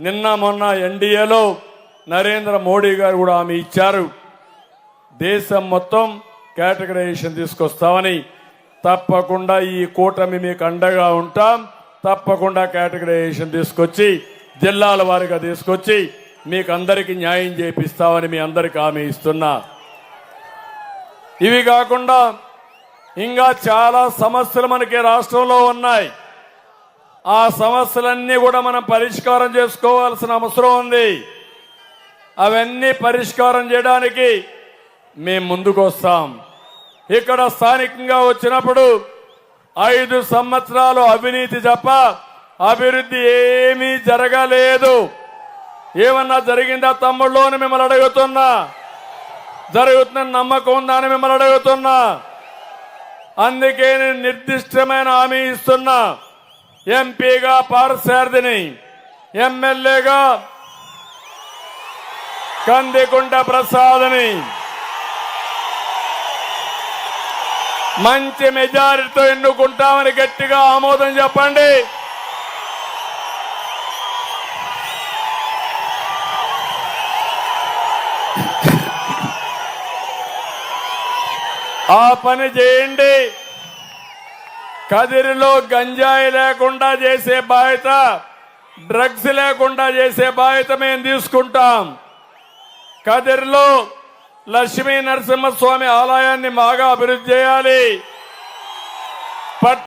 నిన్న మొన్న ఎన్డీఏలో నరేంద్ర మోడీ గారు కూడా ఆమె ఇచ్చారు. దేశం మొత్తం కేటగరైజేషన్ తీసుకొస్తామని. తప్పకుండా ఈ కూటమి మీకు అండగా ఉంటాం. తప్పకుండా కేటగరైజేషన్ తీసుకొచ్చి జిల్లాల వారిగా తీసుకొచ్చి మీకు అందరికీ న్యాయం చేపిస్తామని మీ అందరికి హామీ ఇస్తున్నా. ఇవి కాకుండా ఇంకా చాలా సమస్యలు మనకి రాష్ట్రంలో ఉన్నాయి. ఆ సమస్యలన్నీ కూడా మనం పరిష్కారం చేసుకోవాల్సిన అవసరం ఉంది. అవన్నీ పరిష్కారం చేయడానికి మేము ముందుకు వస్తాం ఇక్కడ స్థానికంగా వచ్చినప్పుడు ఐదు సంవత్సరాలు అవినీతి తప్ప అభివృద్ధి ఏమీ జరగలేదు. ఏమన్నా జరిగిందా తమ్ముళ్ళు అని మిమ్మల్ని అడుగుతున్నా. జరుగుతున్న నమ్మకం ఉందా అని మిమ్మల్ని అడుగుతున్నా. అందుకే నేను నిర్దిష్టమైన హామీ ఇస్తున్నా. ఎంపీగా పారసారథిని ఎమ్మెల్యేగా కందికుంట ప్రసాద్ని. మంచి మెజారిటీతో ఎన్నుకుంటామని గట్టిగా ఆమోదం చెప్పండి. ఆ పని చేయండి. కదిరిలో గంజాయి లేకుండా చేసే బాధ్యత డ్రగ్స్ లేకుండా చేసే బాధ్యత మేము తీసుకుంటాం. కదిరిలో లక్ష్మీ నరసింహస్వామి ఆలయాన్ని బాగా అభివృద్ధి చేయాలి.